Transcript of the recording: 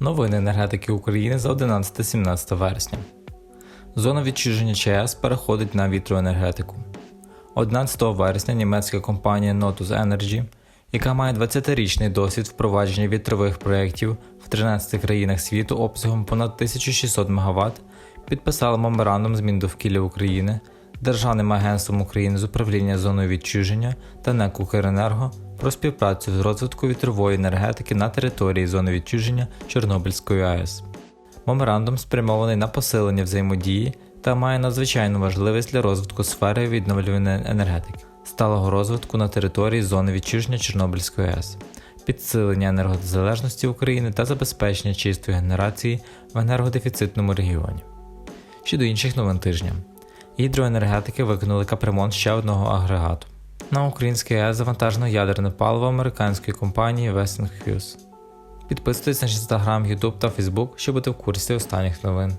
Новини енергетики України за 11-17 вересня. Зона відчуження ЧАЕС переходить на вітроенергетику. 11 вересня німецька компанія Notus Energy, яка має 20-річний досвід впровадження вітрових проєктів в 13 країнах світу обсягом понад 1600 МВт, підписала меморандум змін довкілля України, Державним агентством України з управління зоною відчуження та НЕК «Укренерго» про співпрацю з розвитку вітрової енергетики на території зони відчуження Чорнобильської АЕС. Меморандум спрямований на посилення взаємодії та має надзвичайну важливість для розвитку сфери відновлюваної енергетики, сталого розвитку на території зони відчуження Чорнобильської АЕС, підсилення енергозалежності України та забезпечення чистої генерації в енергодефіцитному регіоні. Щодо інших новин тижня. Гідроенергетики виконали капремонт ще одного агрегату. На український АЕС завантажено ядерне паливо американської компанії Westinghouse. Підписуйтесь на інстаграм, Ютуб та Фейсбук, щоб бути в курсі останніх новин.